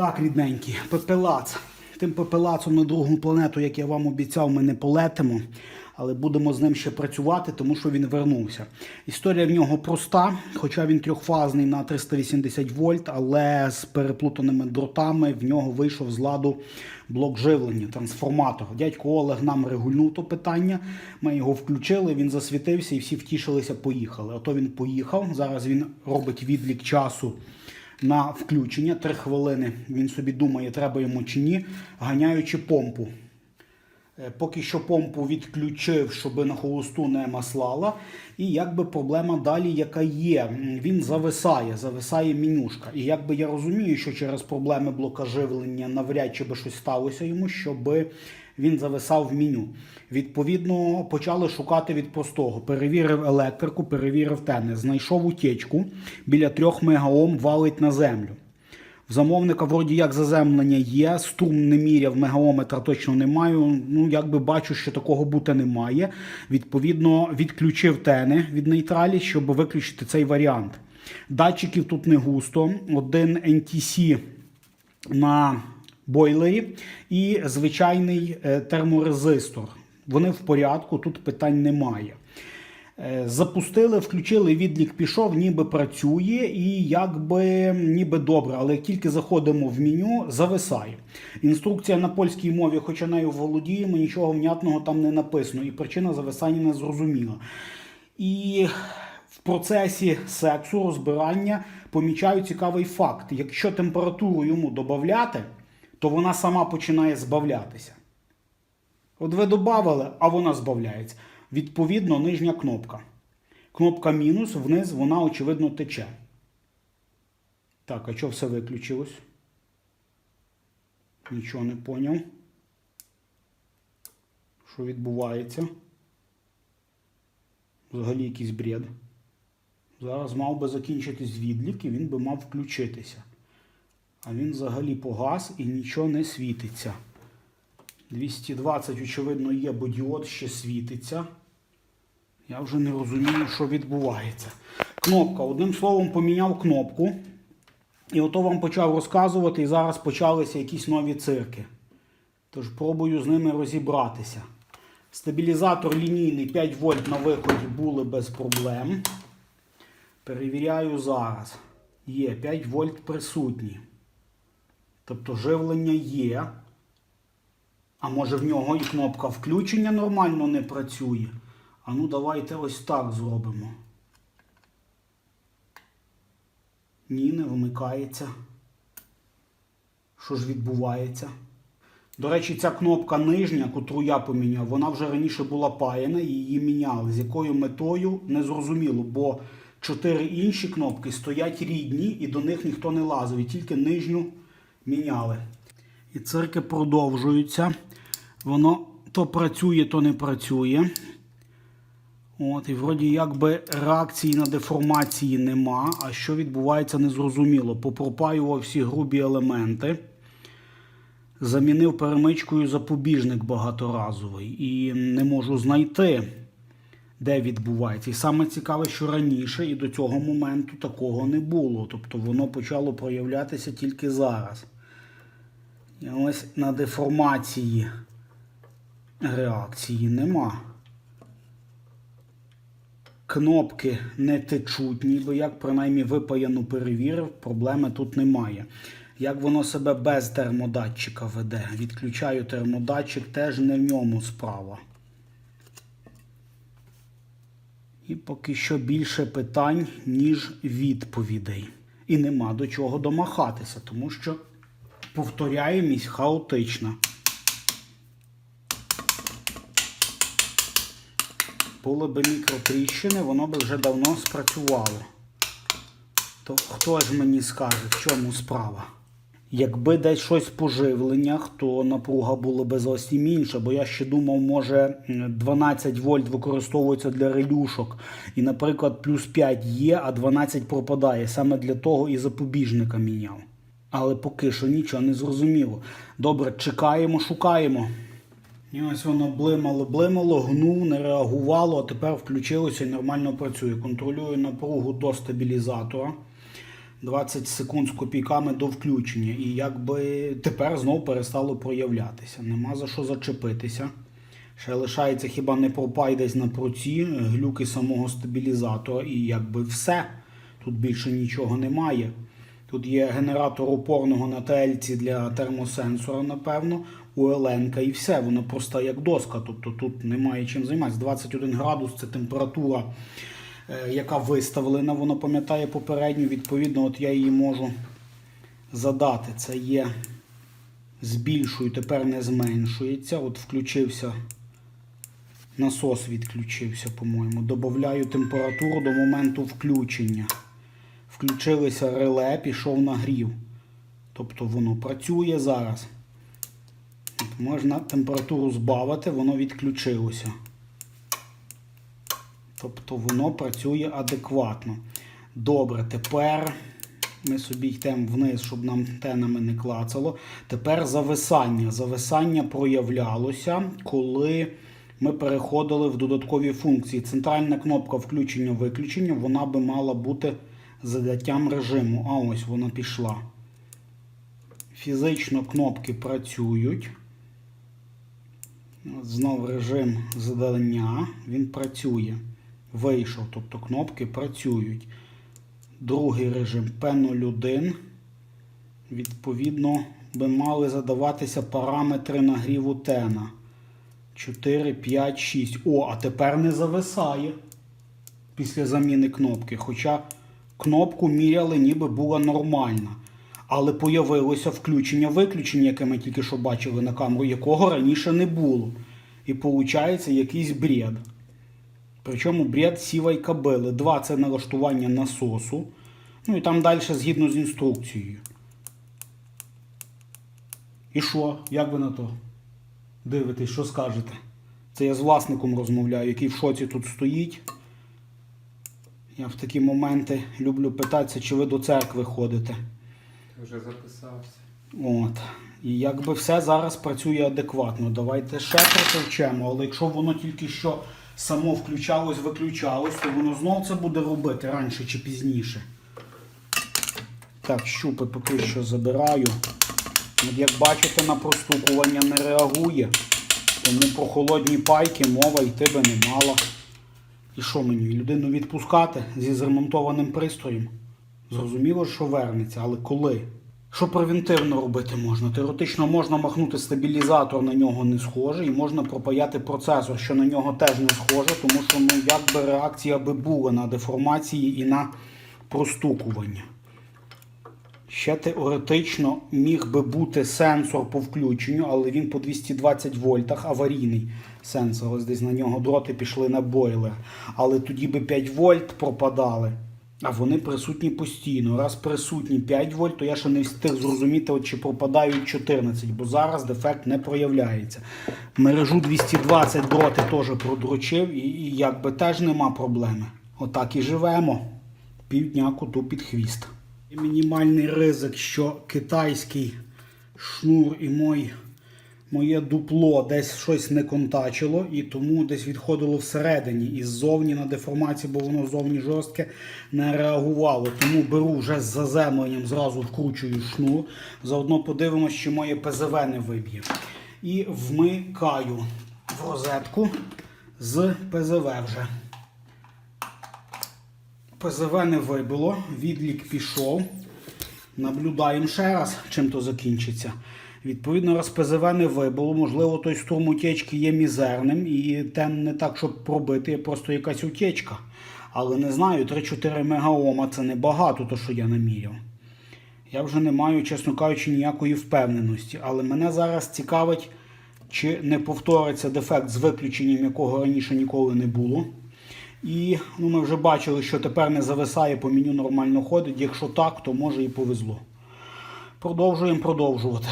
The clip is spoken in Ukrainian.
Так, рідненькі, пепелац. Тим пепелацом на другу планету, як я вам обіцяв, ми не полетимо, але будемо з ним ще працювати, тому що він вернувся. Історія в нього проста, хоча він трьохфазний на 380 вольт, але з переплутаними дротами в нього вийшов з ладу блок живлення, трансформатор. Дядько Олег нам регульнув то питання. Ми його включили, він засвітився і всі втішилися, поїхали. Ото він поїхав. Зараз він робить відлік часу на включення 3 хвилини. Він собі думає, треба йому чи ні, ганяючи помпу. Е, Поки що помпу відключив, щоб на холосту не маслала. І якби проблема далі, яка є, він зависає, зависає менюшка. І якби я розумію, що через проблеми блока живлення навряд чи би щось сталося йому, щоб він зависав в меню. Відповідно, почали шукати від простого. Перевірив електрику, перевірив тене, знайшов утечку біля 3 мегаом валить на землю. В замовника вроді як заземлення є, струм не міряв, мегаометра точно не маю. Ну, якби бачу, що такого бути не має. Відповідно, відключив тени від нейтралі, щоб виключити цей варіант. Датчиків тут не густо. Один NTC на бойлері і звичайний е, терморезистор. Вони в порядку, тут питань немає. Е, Запустили, включили, відлік пішов, ніби працює і якби ніби добре, але тільки заходимо в меню, зависає. Інструкція на польській мові, хоча нею володіємо, нічого внятного там не написано, і причина зависання не зрозуміла. І в процесі сексу, розбирання помічаю цікавий факт: якщо температуру йому додати, то вона сама починає збавлятися. От ви додавали, а вона збавляється. Відповідно, нижня кнопка. Кнопка мінус, вниз вона, очевидно, тече. Так, а що все виключилось? Нічого не поняв. Що відбувається? Взагалі якийсь бред. Зараз мав би закінчитись відлік і він би мав включитися. А він взагалі погас і нічого не світиться. 220, очевидно, є, бо діод ще світиться. Я вже не розумію, що відбувається. Кнопка. Одним словом, поміняв кнопку. І ото вам почав розказувати, і зараз почалися якісь нові цирки. Тож пробую з ними розібратися. Стабілізатор лінійний 5 вольт на виході були без проблем. Перевіряю зараз. Є 5 вольт присутні. Тобто живлення є. А може в нього і кнопка включення нормально не працює. А ну давайте ось так зробимо. Ні, не вмикається. Що ж відбувається? До речі, ця кнопка нижня, котру я поміняв, вона вже раніше була паяна і її міняли. З якою метою не зрозуміло, бо чотири інші кнопки стоять рідні і до них ніхто не лазив, і тільки нижню міняли. І цирки продовжуються. Воно то працює, то не працює. От, І вроді якби реакції на деформації нема. А що відбувається, незрозуміло. Попропаював всі грубі елементи. Замінив перемичкою запобіжник багаторазовий. І не можу знайти, де відбувається. І саме цікаве, що раніше і до цього моменту такого не було. Тобто воно почало проявлятися тільки зараз. І ось на деформації реакції нема. Кнопки не течуть, ніби як, принаймні випаяну перевірив, проблеми тут немає. Як воно себе без термодатчика веде? Відключаю термодатчик, теж не в ньому справа. І поки що більше питань, ніж відповідей. І нема до чого домахатися, тому що повторяємість хаотична. Були б мікротріщини, воно би вже давно спрацювало. То хто ж мені скаже, в чому справа? Якби десь щось по живленнях, то напруга була би зовсім інша, бо я ще думав, може 12 вольт використовується для релюшок. І, наприклад, плюс 5 є, а 12 пропадає. Саме для того і запобіжника міняв. Але поки що нічого не зрозуміло. Добре, чекаємо, шукаємо. І ось воно блимало, блимало, гнув, не реагувало, а тепер включилося і нормально працює. Контролюю напругу до стабілізатора. 20 секунд з копійками до включення. І якби тепер знов перестало проявлятися. Нема за що зачепитися. Ще лишається хіба не пропай десь на проці, глюки самого стабілізатора, і якби все. Тут більше нічого немає. Тут є генератор опорного на ТЛці для термосенсора, напевно, УЛН і все. Воно просто як доска. Тобто тут немає чим займатися. 21 градус це температура, яка виставлена, воно пам'ятає попередню. Відповідно, от я її можу задати. Це є збільшую, тепер не зменшується. От включився. Насос відключився, по-моєму. Добавляю температуру до моменту включення. Включилися реле, пішов нагрів. Тобто воно працює зараз. Можна температуру збавити, воно відключилося. Тобто воно працює адекватно. Добре, тепер ми собі йдемо вниз, щоб нам тенами не клацало. Тепер зависання. Зависання проявлялося, коли ми переходили в додаткові функції. Центральна кнопка включення-виключення, вона би мала бути задаттям режиму. А ось вона пішла. Фізично кнопки працюють. Знов режим задання. Він працює. Вийшов, тобто кнопки працюють. Другий режим P01. Відповідно, би мали задаватися параметри нагріву тена. 4, 5, 6. О, а тепер не зависає після заміни кнопки. Хоча кнопку міряли, ніби була нормальна. Але появилося включення-виключення, яке ми тільки що бачили на камеру, якого раніше не було. І виходить якийсь бред. Причому бред сівай кабели. Два це налаштування насосу. Ну і там далі згідно з інструкцією. І що? Як ви на то? Дивитесь, що скажете? Це я з власником розмовляю, який в шоці тут стоїть. Я в такі моменти люблю питатися, чи ви до церкви ходите. Ти вже записався. От. І якби все зараз працює адекватно. Давайте ще протовчемо, але якщо воно тільки що само включалось, виключалось, то воно знов це буде робити раніше чи пізніше. Так, щупи поки що забираю. От як бачите, на простукування не реагує. Тому про холодні пайки мова йти би не мала. І що мені? Людину відпускати зі зремонтованим пристроєм? Зрозуміло, що вернеться, але коли? Що превентивно робити можна? Теоретично можна махнути стабілізатор, на нього не схоже, і можна пропаяти процесор, що на нього теж не схоже, тому що ну, якби реакція би була на деформації і на простукування. Ще теоретично міг би бути сенсор по включенню, але він по 220 вольтах аварійний сенсор. Ось десь на нього дроти пішли на бойлер. Але тоді би 5 вольт пропадали. А вони присутні постійно. Раз присутні 5 вольт, то я ще не встиг зрозуміти, от чи пропадають 14, бо зараз дефект не проявляється. Мережу 220 дроти теж продрочив, і, і якби теж нема проблеми. Отак і живемо. Півдня коту під хвіст. Мінімальний ризик, що китайський шнур і мой, моє дупло десь щось не контачило, і тому десь відходило всередині. І ззовні на деформації, бо воно зовні жорстке, не реагувало. Тому беру вже з заземленням, зразу вкручую шнур. Заодно подивимось, чи моє ПЗВ не виб'є. І вмикаю в розетку з ПЗВ вже. ПЗВ не вибило, відлік пішов. Наблюдаємо ще раз, чим то закінчиться. Відповідно, раз ПЗВ не вибило, можливо, той струм утечки є мізерним і тен не так, щоб пробити, просто якась утечка. Але не знаю, 3-4 мегаома це небагато, то що я наміряв. Я вже не маю, чесно кажучи, ніякої впевненості. Але мене зараз цікавить, чи не повториться дефект з виключенням, якого раніше ніколи не було. І ну, ми вже бачили, що тепер не зависає по меню нормально ходить. Якщо так, то може і повезло. Продовжуємо продовжувати.